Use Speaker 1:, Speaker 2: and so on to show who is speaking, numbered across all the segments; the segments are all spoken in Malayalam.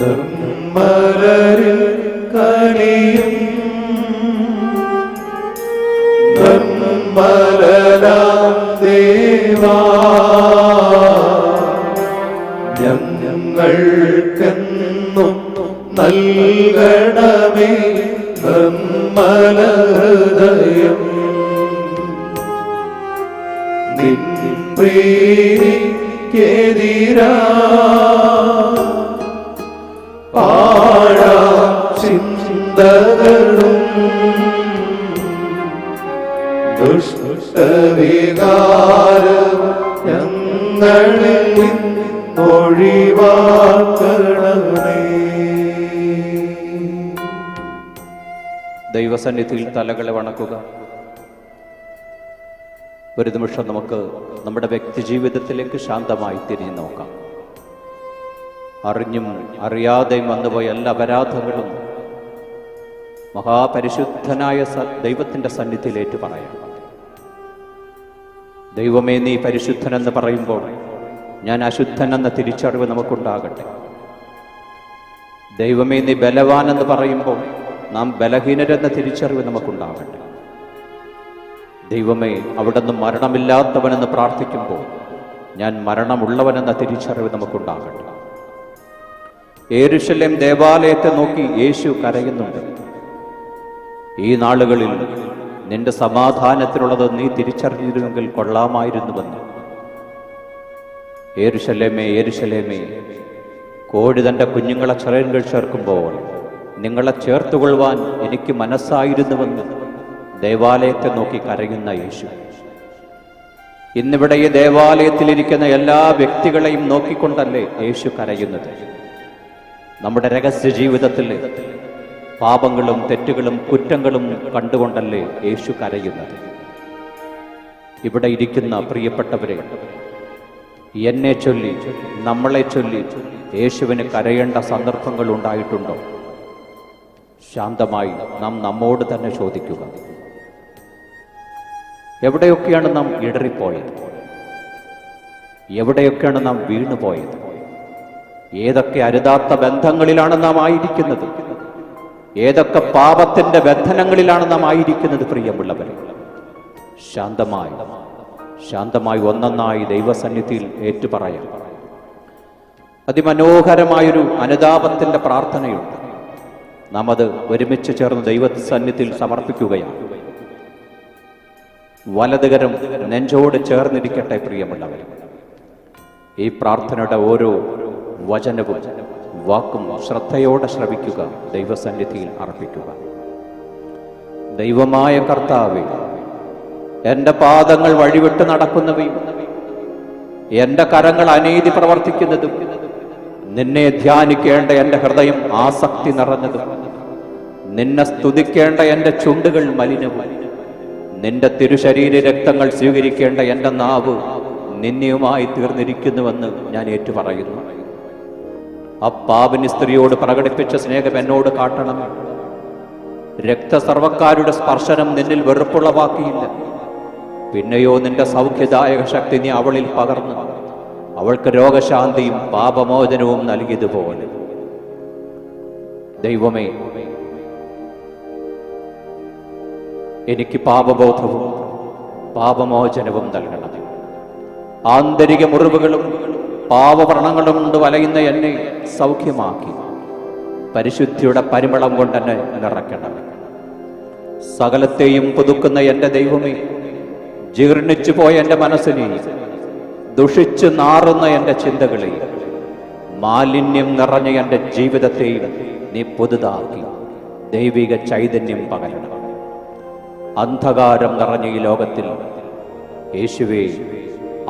Speaker 1: നിർമ്മലരിൽ കനിയും നിർമ്മലരാം ദേവാ. ഞങ്ങൾക്കെന്നും നൽകണമേ നിൻ ഹൃദയം നിൻപ്രീതിക്കെതിരാ നിന്നൊഴിവാക്കണമേ
Speaker 2: ദൈവസന്നിധിയിൽ തലകളെ വണക്കുക. ഒരു നിമിഷം നമുക്ക് നമ്മുടെ വ്യക്തി ജീവിതത്തിലേക്ക് ശാന്തമായി തിരിഞ്ഞു നോക്കാം. അറിഞ്ഞും അറിയാതെയും വന്നുപോയ എല്ലാ അപരാധങ്ങളും മഹാപരിശുദ്ധനായ ദൈവത്തിന്റെ സന്നിധിയിലേറ്റ് പറയാം. ദൈവമേ നീ പരിശുദ്ധനെന്ന് പറയുമ്പോൾ ഞാൻ അശുദ്ധൻ എന്ന തിരിച്ചറിവ് നമുക്കുണ്ടാകട്ടെ. ദൈവമേ നീ ബലവാനെന്ന് പറയുമ്പോൾ നാം ബലഹീനരെന്ന തിരിച്ചറിവ് നമുക്കുണ്ടാകട്ടെ. ദൈവമേ അവിടുന്ന് മരണമില്ലാത്തവനെന്ന് പ്രാർത്ഥിക്കുമ്പോൾ ഞാൻ മരണമുള്ളവനെന്ന തിരിച്ചറിവ് നമുക്കുണ്ടാകട്ടെ. ഏരുശല്യം ദേവാലയത്തെ നോക്കി യേശു കരയുന്നുണ്ട്. ഈ നാളുകളിൽ നിന്റെ സമാധാനത്തിലുള്ളത് നീ തിരിച്ചറിഞ്ഞിരുന്നെങ്കിൽ കൊള്ളാമായിരുന്നുവെന്ന്. ഏരുശലേമേ ഏരുശലേമേ കോഴി തന്റെ കുഞ്ഞുങ്ങളെ ചിറകുകൾ ചേർക്കുമ്പോൾ നിങ്ങളെ ചേർത്തുകൊള്ളുവാൻ എനിക്ക് മനസ്സായിരുന്നുവെന്ന് ദേവാലയത്തെ നോക്കി കരയുന്ന യേശു. ഇന്നിവിടെ ഈ ദേവാലയത്തിലിരിക്കുന്ന എല്ലാ വ്യക്തികളെയും നോക്കിക്കൊണ്ടല്ലേ യേശു കരയുന്നത്. നമ്മുടെ രഹസ്യ ജീവിതത്തിൽ പാപങ്ങളും തെറ്റുകളും കുറ്റങ്ങളും കണ്ടുകൊണ്ടല്ലേ യേശു കരയുന്നത്? ഇവിടെ ഇരിക്കുന്ന പ്രിയപ്പെട്ടവരെ എന്നെ ചൊല്ലി നമ്മളെ ചൊല്ലി യേശുവിന് കരയേണ്ട സന്ദർഭങ്ങൾ ഉണ്ടായിട്ടുണ്ടോ? ശാന്തമായി നാം നമ്മോട് തന്നെ ചോദിക്കുക. എവിടെയൊക്കെയാണ് നാം ഇടറിപ്പോയത്? എവിടെയൊക്കെയാണ് നാം വീണുപോയത്? ഏതൊക്കെ അരുതാത്ത ബന്ധങ്ങളിലാണ് നാം ആയിരിക്കുന്നത്? ഏതൊക്കെ പാപത്തിന്റെ ബന്ധനങ്ങളിലാണ് നാം ആയിരിക്കുന്നത് പ്രിയമുള്ളവരെ? ശാന്തമായി ശാന്തമായി ഒന്നൊന്നായി ദൈവസന്നിധിയിൽ ഏറ്റുപറയാം അതിമനോഹരമായൊരു അനുതാപത്തിന്റെ പ്രാർത്ഥനയുണ്ട്. നാം അത് ഒരുമിച്ച് ചേർന്ന് ദൈവസന്നിധിയിൽ സമർപ്പിക്കുകയാണ്. വലതുകരം നെഞ്ചോട് ചേർന്നിരിക്കട്ടെ പ്രിയമുള്ളവർ ഈ പ്രാർത്ഥനയുടെ ഓരോ വചനവും വാക്കും ശ്രദ്ധയോടെ ശ്രവിക്കുക ദൈവസന്നിധിയിൽ അർപ്പിക്കുക. ദൈവമായ കർത്താവേ എന്റെ പാദങ്ങൾ വഴിവിട്ട് നടക്കുന്നവയും എന്റെ കരങ്ങൾ അനീതി പ്രവർത്തിക്കുന്നതും നിന്നെ ധ്യാനിക്കേണ്ട എന്റെ ഹൃദയം ആസക്തി നിറഞ്ഞതും നിന്നെ സ്തുതിക്കേണ്ട എന്റെ ചുണ്ടുകൾ മലിനവും നിന്റെ തിരുശരീര രക്തങ്ങൾ സ്വീകരിക്കേണ്ട എന്റെ നാവ് നിന്നെയുമായി തീർന്നിരിക്കുന്നുവെന്ന് ഞാൻ ഏറ്റുപറയുന്നു. ആ പാപിനി സ്ത്രീയോട് പ്രകടിപ്പിച്ച സ്നേഹം എന്നോട് കാട്ടണം. രക്തസർവക്കാരുടെ സ്പർശനം നിന്നിൽ വെറുപ്പുളവാക്കിയില്ല. പിന്നെയോ നിന്റെ സൗഖ്യദായക ശക്തി നീ അവളിൽ പകർന്നു. അവൾക്ക് രോഗശാന്തിയും പാപമോചനവും നൽകിയതുപോലെ. ദൈവമേ എനിക്ക് പാപബോധവും പാപമോചനവും നൽകണം. ആന്തരിക മുറിവുകളും പാവവ്രണങ്ങളും കൊണ്ട് വലയുന്ന എന്നെ സൗഖ്യമാക്കി. പരിശുദ്ധിയുടെ പരിമളം കൊണ്ട് എന്നെ നിറയ്ക്കണം. സകലത്തെയും പുതുക്കുന്ന എന്റെ ദൈവമേ ജീർണിച്ചു പോയ എന്റെ മനസ്സിനെ ദുഷിച്ചു നാറുന്ന എന്റെ ചിന്തകളെ മാലിന്യം നിറഞ്ഞ എന്റെ ജീവിതത്തെ നീ പുതുതാക്കി. ദൈവിക ചൈതന്യം പകരണം. അന്ധകാരം നിറഞ്ഞ ഈ ലോകത്തിൽ യേശുവേ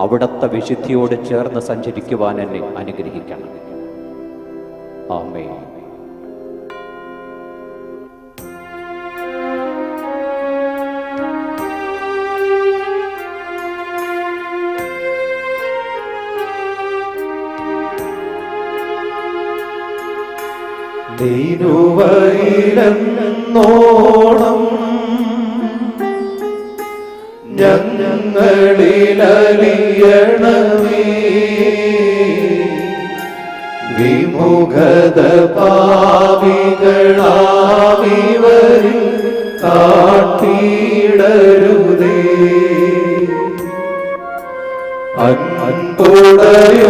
Speaker 2: അവിടത്തെ വിശുദ്ധിയോട് ചേർന്ന് സഞ്ചരിക്കുവാൻ എന്നെ അനുഗ്രഹിക്കണം. ആമേ
Speaker 1: നീനുവയിലെന്നോണം ചെയ്യണമേ വിമുഖത
Speaker 2: പാവികളാവിവരിൽ താഴ്ത്തിയിടരുതേ അൻപുടയോ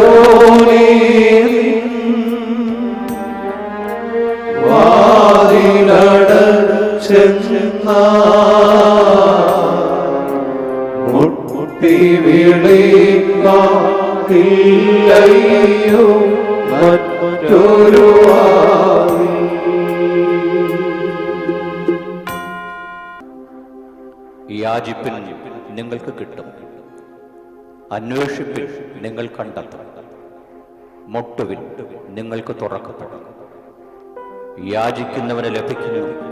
Speaker 2: അന്വേഷിപ്പിൻ നിങ്ങൾ കണ്ടെത്തും. മുട്ടുവിൽ നിങ്ങൾക്ക് തുറക്കപ്പെടും. യാചിക്കുന്നവന് ലഭിക്കുന്നു.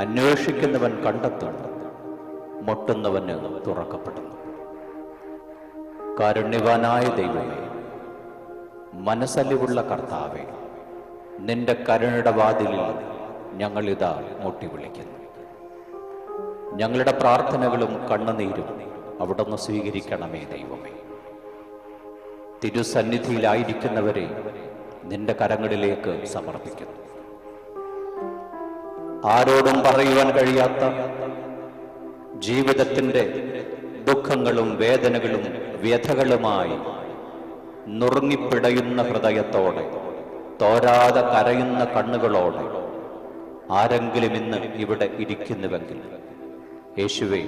Speaker 2: അന്വേഷിക്കുന്നവൻ കണ്ടെത്തുന്നു മുട്ടുന്നവന് തുറക്കപ്പെടുന്നു കാരുണ്യവാനായ ദൈവമേ മനസ്സലിവുള്ള കർത്താവെ നിന്റെ കരുണയുടെ വാതിലിൽ ഞങ്ങളിതാ മുട്ടി വിളിക്കുന്നു ഞങ്ങളുടെ പ്രാർത്ഥനകളും കണ്ണുനീരും അവിടുന്ന് സ്വീകരിക്കണമേ ദൈവമേ. തിരുസന്നിധിയിലായിരിക്കുന്നവരെ നിന്റെ കരങ്ങളിലേക്ക് സമർപ്പിക്കുന്നു. ആരോടും പറയുവാൻ കഴിയാത്ത ജീവിതത്തിന്റെ ദുഃഖങ്ങളും വേദനകളും വ്യഥകളുമായി നുറുങ്ങിപ്പിടയുന്ന ഹൃദയത്തോടെ തോരാതെ കരയുന്ന കണ്ണുകളോടെ ആരെങ്കിലും ഇന്ന് ഇവിടെ ഇരിക്കുന്നുവെങ്കിൽ യേശുവേ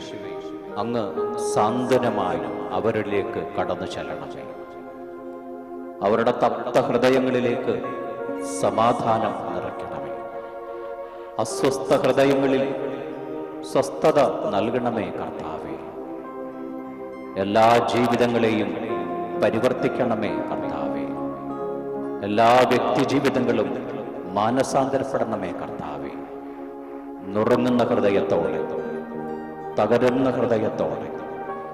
Speaker 2: അങ്ങ് സാന്ത്വനമായി അവരിലേക്ക് കടന്നു ചെല്ലണമേ അവരുടെ തപ്ത ഹൃദയങ്ങളിലേക്ക് സമാധാനം നിറയ്ക്കണമേ. അസ്വസ്ഥ ഹൃദയങ്ങളിൽ സ്വസ്ഥത നൽകണമേ കർത്താവേ. എല്ലാ ജീവിതങ്ങളെയും പരിവർത്തിക്കണമേ കർത്താവേ. എല്ലാ വ്യക്തി ജീവിതങ്ങളും മാനസാന്തരപ്പെടണമേ കർത്താവേ. നുറുങ്ങുന്ന ഹൃദയത്തോടെ തകരുന്ന ഹൃദയത്തോടെ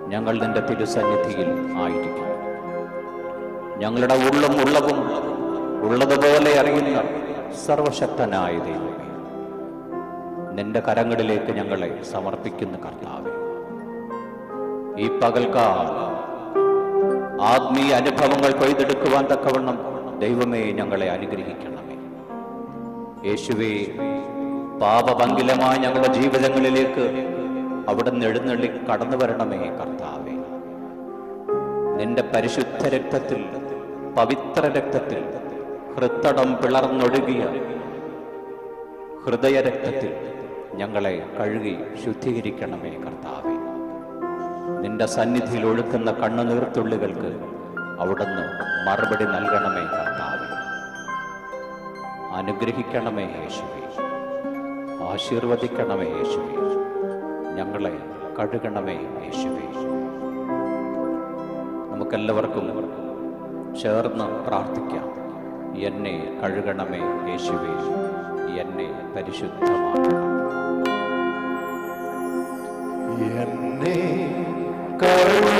Speaker 2: ഞങ്ങൾ നിന്റെ തിരുസന്നിധിയിൽ ആയിരിക്കും. ഞങ്ങളുടെ ഉള്ളും ഉള്ളവും ഉള്ളതുപോലെ അറിയുന്ന സർവശക്തനായ ദൈവമേ നിന്റെ കരങ്ങളിലേക്ക് ഞങ്ങളെ സമർപ്പിക്കുന്ന കർത്താവേ ഈ പകൽക്കാ ആത്മീയ അനുഭവങ്ങൾ കൊയ്തെടുക്കുവാൻ തക്കവണ്ണം ദൈവമേ ഞങ്ങളെ അനുഗ്രഹിക്കണമേ. യേശുവേ പാപപങ്കിലമായ ഞങ്ങളുടെ ജീവിതങ്ങളിലേക്ക് അവിടുന്ന് എഴുന്നള്ളി കടന്നു വരണമേ കർത്താവേ. നിന്റെ പരിശുദ്ധ രക്തത്തിൽ പവിത്ര രക്തത്തിൽ ഹൃത്തടം പിളർന്നൊഴുകിയ ഹൃദയരക്തത്തിൽ ഞങ്ങളെ കഴുകി ശുദ്ധീകരിക്കണമേ കർത്താവേ. നിന്റെ സന്നിധിയിൽ ഒഴുക്കുന്ന കണ്ണുനീർത്തുള്ളികൾക്ക് അവിടുന്ന് മറുപടി നൽകണമേ കർത്താവേ. അനുഗ്രഹിക്കണമേ യേശുവേ. ആശീർവദിക്കണമേ യേശുവേ. ഞങ്ങളെ കഴുകണമേ യേശുവേ. നമുക്കെല്ലാവർക്കും ചേർന്ന് പ്രാർത്ഥിക്കാം. എന്നെ കഴുകണമേ യേശുവേ. എന്നെ പരിശുദ്ധമാക്കണം കഴുകണമേ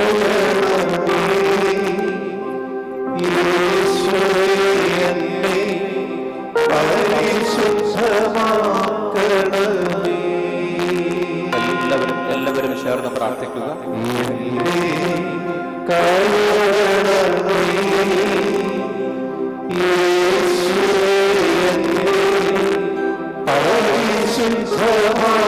Speaker 2: ചേർന്ന് പ്രാർത്ഥിക്കുക.
Speaker 1: എന്നെ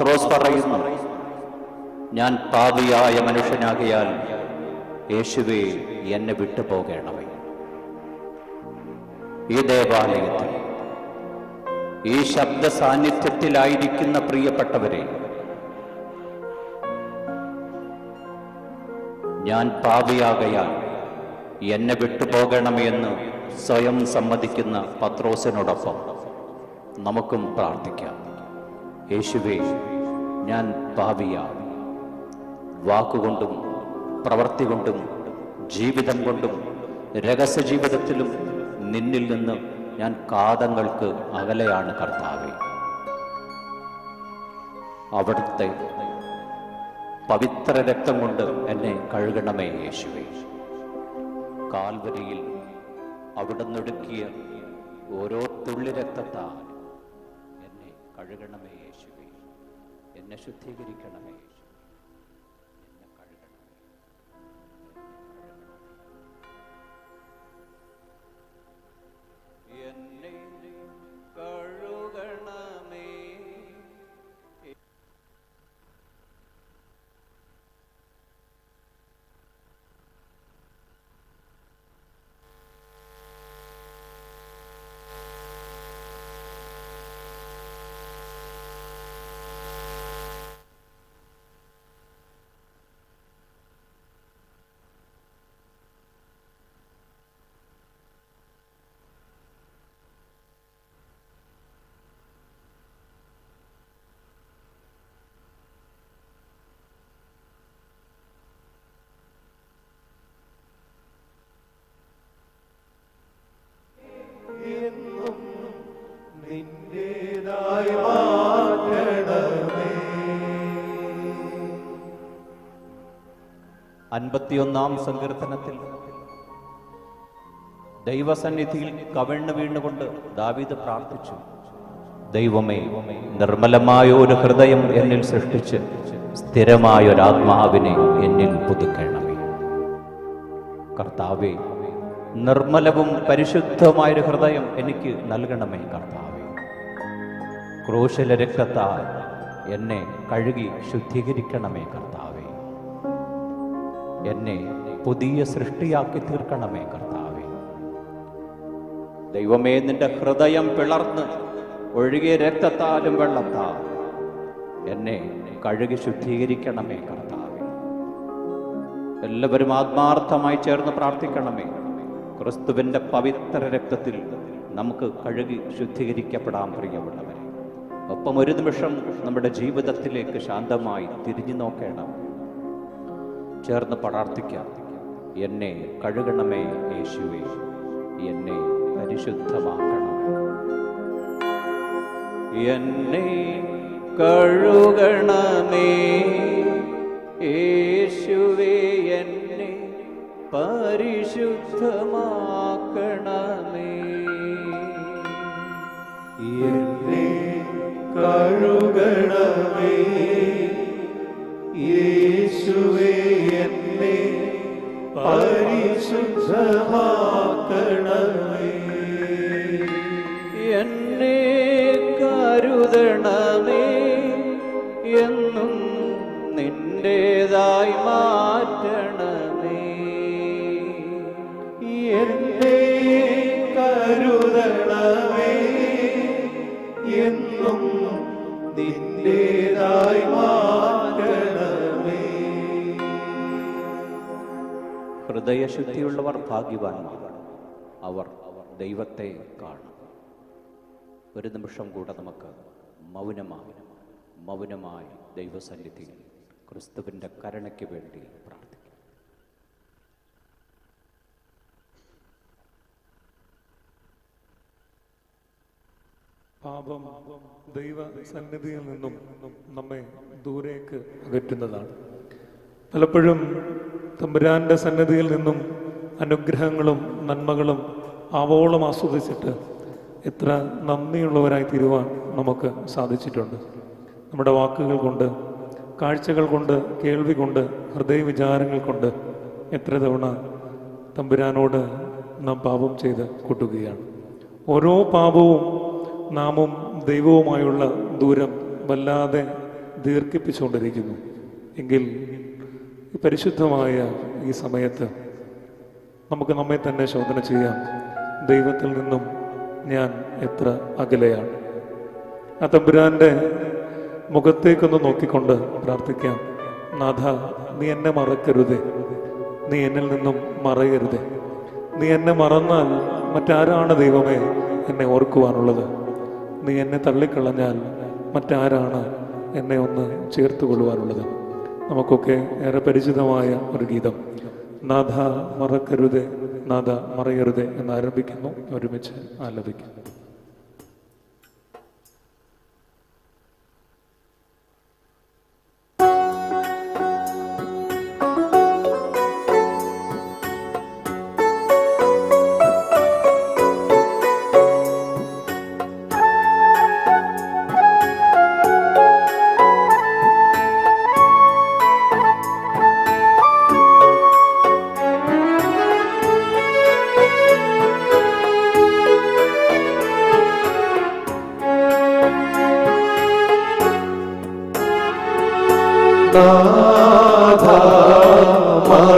Speaker 2: പത്രോസ് പറയുന്നു ഞാൻ പാപിയായ മനുഷ്യനാകിയാൽ യേശുവെ എന്നെ വിട്ടു പോകേണമേ ഈ ദേവാലയത്തിൽ ഈ ശബ്ദ സാന്നിധ്യത്തിലായിരിക്കുന്ന പ്രിയപ്പെട്ടവരെ ഞാൻ പാപിയാകയാൽ എന്നെ വിട്ടുപോകണമെന്ന് സ്വയം സമ്മതിക്കുന്ന പത്രോസിനോടൊപ്പം നമുക്കും പ്രാർത്ഥിക്കാം. യേശുവേ ഞാൻ പാപിയാണ് വാക്കുകൊണ്ടും പ്രവൃത്തി കൊണ്ടും ജീവിതം കൊണ്ടും രഹസ്യ ജീവിതത്തിലും നിന്നിൽ നിന്ന് ഞാൻ കാതങ്ങൾക്ക് അകലെയാണ് കർത്താവേ. അവിടുത്തെ പവിത്ര രക്തം കൊണ്ട് എന്നെ കഴുകണമേ യേശുവേ. കാൽവരിയിൽ അവിടുന്ന് ഒടുക്കിയ ഓരോ തുള്ളി രക്തത്താൽ എന്നെ കഴുകണമേ എന്നെ ശുദ്ധീകരിക്കണമേ. അൻപത്തിയൊന്നാം സങ്കീർത്തനത്തിൽ ദൈവസന്നിധിയിൽ കവിണ്ണു വീണുകൊണ്ട് ദാവീദ് പ്രാർത്ഥിച്ചു. ദൈവമേ നിർമ്മലമായ ഒരു ഹൃദയം എന്നിൽ സൃഷ്ടിച്ച് സ്ഥിരമായ ഒരു ആത്മാവിനെ എന്നിൽ പുതുക്കണമേ. കർത്താവേ നിർമ്മലവും പരിശുദ്ധമായൊരു ഹൃദയം എനിക്ക് നൽകണമേ കർത്താവേ. ക്രൂശല രക്തത്താൽ എന്നെ കഴുകി ശുദ്ധീകരിക്കണമേ കർത്താവേ. എന്നെ പുതിയ സൃഷ്ടിയാക്കി തീർക്കണമേ കർത്താവേ. ദൈവമേ നിന്റെ ഹൃദയം പിളർന്ന് ഒഴുകിയ രക്തത്താലും വെള്ളത്താലും എന്നെ കഴുകി ശുദ്ധീകരിക്കണമേ കർത്താവേ. എല്ലാവരും ആത്മാർത്ഥമായി ചേർന്ന് പ്രാർത്ഥിക്കണമേ. ക്രിസ്തുവിന്റെ പവിത്ര രക്തത്തിൽ നമുക്ക് കഴുകി ശുദ്ധീകരിക്കപ്പെടാൻ പ്രിയമുള്ളവരെ. ഒപ്പം ഒരു നിമിഷം നമ്മുടെ ജീവിതത്തിലേക്ക് ശാന്തമായി തിരിഞ്ഞു നോക്കണം. ചേർന്ന് പ്രാർത്ഥിക്കാം. എന്നെ കഴുകണമേ യേശുവേ. എന്നെ പരിശുദ്ധമാക്കണമേ എന്നെ കഴുകണമേ യേശുവേ. എന്നെ പരിശുദ്ധമാക്കണമേ.
Speaker 1: എന്നെ കഴുകണമേ യേശുവേ. പരിശുദ്ധമാക്കണമേ
Speaker 2: എന്നെ കരുതണമേ ഹൃദയശുദ്ധിയുള്ളവർ ഭാഗ്യവാന്മാർ. അവർ ദൈവത്തെ കാണും. ഒരു നിമിഷം കൂടെ നമുക്ക് മൗനമായി മൗനമായി ദൈവസന്നിധിയിൽ ക്രിസ്തുവിന്റെ കരുണയ്ക്ക് വേണ്ടി
Speaker 3: പാപം ദൈവ സന്നിധിയിൽ നിന്നും നമ്മെ ദൂരേക്ക് അകറ്റുന്നതാണ്. പലപ്പോഴും തമ്പുരാന്റെ സന്നദ്ധിയിൽ നിന്നും അനുഗ്രഹങ്ങളും നന്മകളും ആവോളം ആസ്വദിച്ചിട്ട് എത്ര നന്ദിയുള്ളവരായി തീരുവാൻ നമുക്ക് സാധിച്ചിട്ടുണ്ട്. നമ്മുടെ വാക്കുകൾ കൊണ്ട് കാഴ്ചകൾ കൊണ്ട് കേൾവി കൊണ്ട് ഹൃദയ വിചാരങ്ങൾ കൊണ്ട് എത്ര തവണ തമ്പുരാനോട് നാം പാപം ചെയ്ത് കൂട്ടുകയാണ്. ഓരോ പാപവും നാമും ദൈവവുമായുള്ള ദൂരം വല്ലാതെ ദീർഘിപ്പിച്ചുകൊണ്ടിരിക്കുന്നു. എങ്കിൽ പരിശുദ്ധമായ ഈ സമയത്ത് നമുക്ക് നമ്മെ തന്നെ ശോധന ചെയ്യാം. ദൈവത്തിൽ നിന്നും ഞാൻ എത്ര അകലെയാണ്. ആ തമ്പുരാന്റെ മുഖത്തേക്കൊന്ന് നോക്കിക്കൊണ്ട് പ്രാർത്ഥിക്കാം. നാഥ നീ എന്നെ മറക്കരുതേ. നീ എന്നിൽ നിന്നും മറയരുതേ. നീ എന്നെ മറന്നാൽ മറ്റാരാണ് ദൈവമേ എന്നെ ഓർക്കുവാനുള്ളത്? നീ എന്നെ തള്ളിക്കളഞ്ഞാൽ മറ്റാരാണ് എന്നെ ഒന്ന് ചേർത്ത് കൊള്ളുവാനുള്ളത് നമുക്കൊക്കെ ഏറെ പരിചിതമായ ഒരു ഗീതം. നാഥ മറക്കരുതേ നാഥ മറയരുതേ എന്നാരംഭിക്കുന്നു ഒരുമിച്ച് ആലപിക്കുന്നു.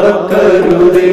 Speaker 1: മറക്കരുതേ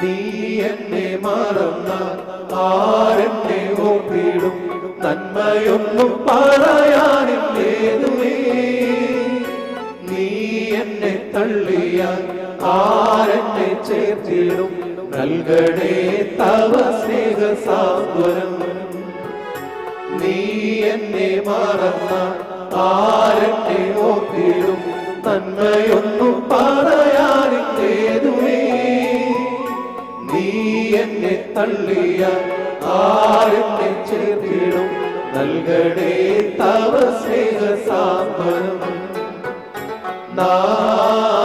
Speaker 1: നീ എന്നെ മറന്നാൽ ആരെന്നെ ഓർത്തിടും നന്മയൊന്നും പറയാനില്ലേതുമേ നീ എന്നെ തള്ളിയാൽ ആരെന്നെ ചേർത്തിടും? നൽകണേ തവ സ്നേഹ സാന്ത്വനം നീ എന്നെ മറന്നാൽ ആരെന്നെ ഓർത്തിടും നന്മയൊന്നും തള്ളിയ ആരെന്നെ ചേർത്തിടും നൽകടേ തവ സാന്ത്വനം. നാഥ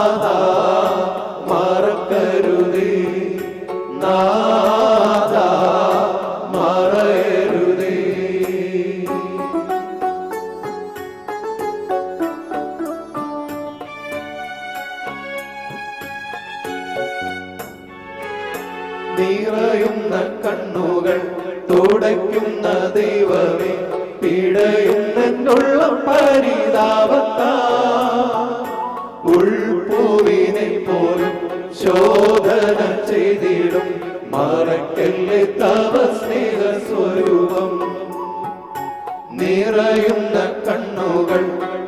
Speaker 1: നിറയുന്ന കണ്ണുകൾ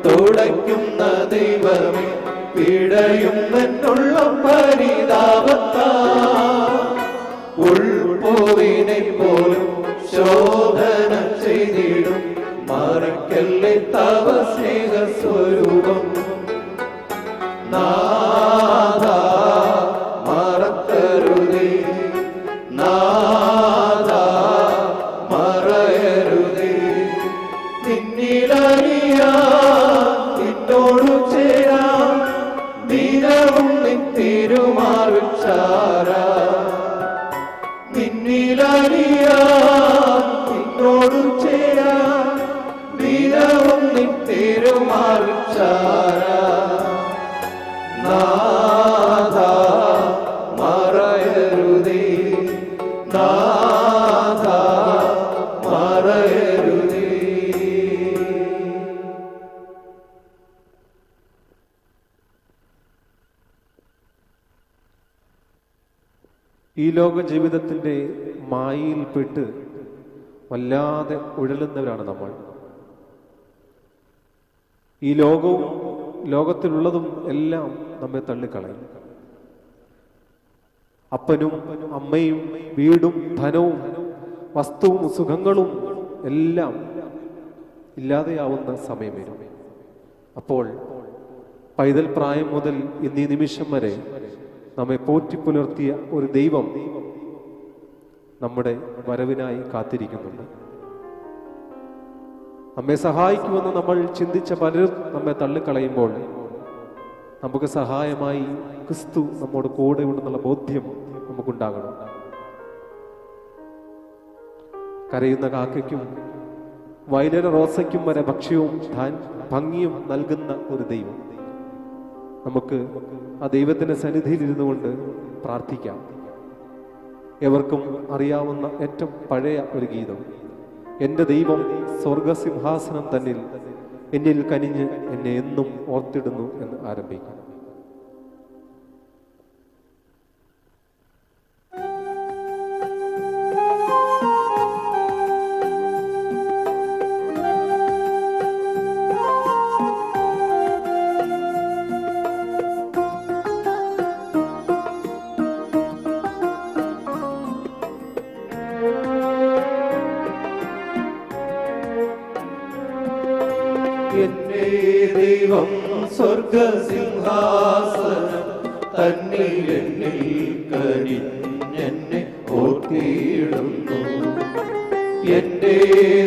Speaker 1: തുടയ്ക്കുന്ന ദൈവമേ പിടയുന്നുള്ള പരിതാപത്താ. ഉൾപോവിനെ പോലും ശോധന
Speaker 4: ലോക ജീവിതത്തിന്റെ മായയിൽപ്പെട്ട് വല്ലാതെ ഉഴലുന്നവരാണ് നമ്മൾ. ഈ ലോകവും ലോകത്തിലുള്ളതും എല്ലാം നമ്മെ തള്ളിക്കളയും. അപ്പനും അമ്മയും വീടും ധനവും വസ്തുവും സുഖങ്ങളും എല്ലാം ഇല്ലാതെയാവുന്ന സമയം വരും. അപ്പോൾ പൈതൽ പ്രായം മുതൽ ഇന്നീ നിമിഷം വരെ നമ്മെ പോറ്റിപ്പുലർത്തിയ ഒരു ദൈവം നമ്മുടെ വരവിനായി കാത്തിരിക്കുന്നുണ്ട്. നമ്മെ സഹായിക്കുമെന്ന് നമ്മൾ ചിന്തിച്ച പലരും നമ്മെ തള്ളിക്കളയുമ്പോൾ നമുക്ക് സഹായമായി ക്രിസ്തു നമ്മോട് കൂടെ ഉണ്ടെന്നുള്ള ബോധ്യം നമുക്കുണ്ടാകണം. കരയുന്ന കാക്കയ്ക്കും വയലര റോസയ്ക്കും വരെ ഭക്ഷ്യവും ഭംഗിയും നൽകുന്ന ഒരു ദൈവം. നമുക്ക് ആ ദൈവത്തിന്റെ സന്നിധിയിൽ ഇരുന്നു കൊണ്ട് പ്രാർത്ഥിക്കാം. എവർക്കും അറിയാവുന്ന ഏറ്റവും പഴയ ഒരു ഗീതം. എന്റെ ദൈവം സ്വർഗസിംഹാസനം തന്നിൽ എന്നിൽ കനിഞ്ഞ് എന്നെ എന്നും ഓർത്തിടുന്നു എന്ന് ആരംഭിക്കാം.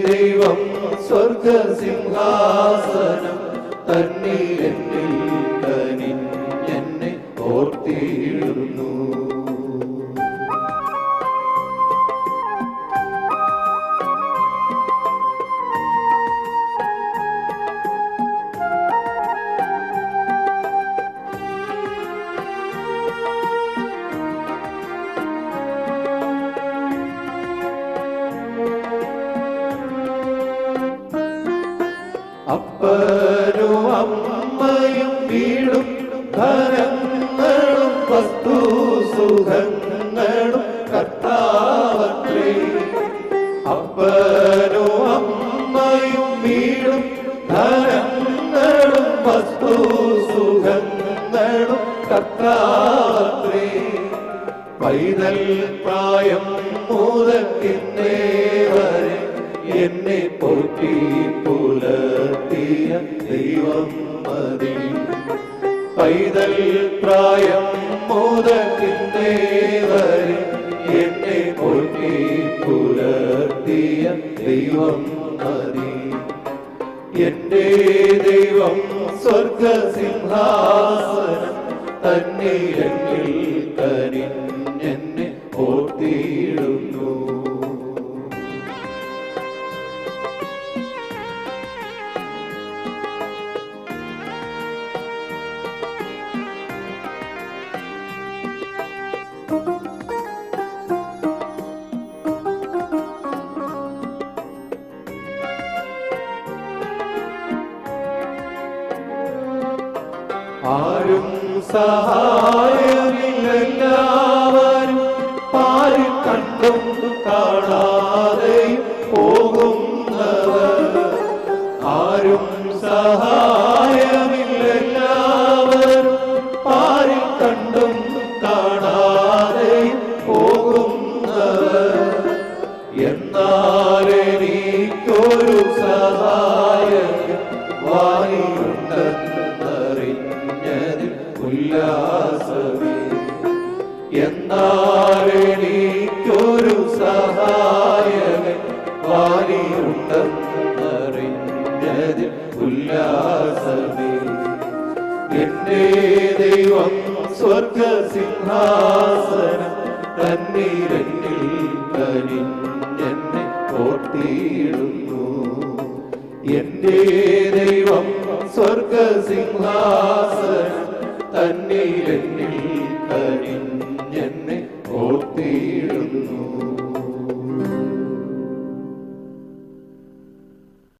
Speaker 1: ദൈവം സ്വർഗ സിംഹാസനം തന്നിൽ എന്നിൽ തനി എന്നെ ഓർത്തി സഹായമില്ലെല്ലാവരും പാരി കണ്ടും കാണാതെ പോകുന്നവർ. ആരും പാരി കണ്ടും കാണാതെ പോകുന്നവർ. എന്നാലെനിക്കൊരു സഹായം വാങ്ങി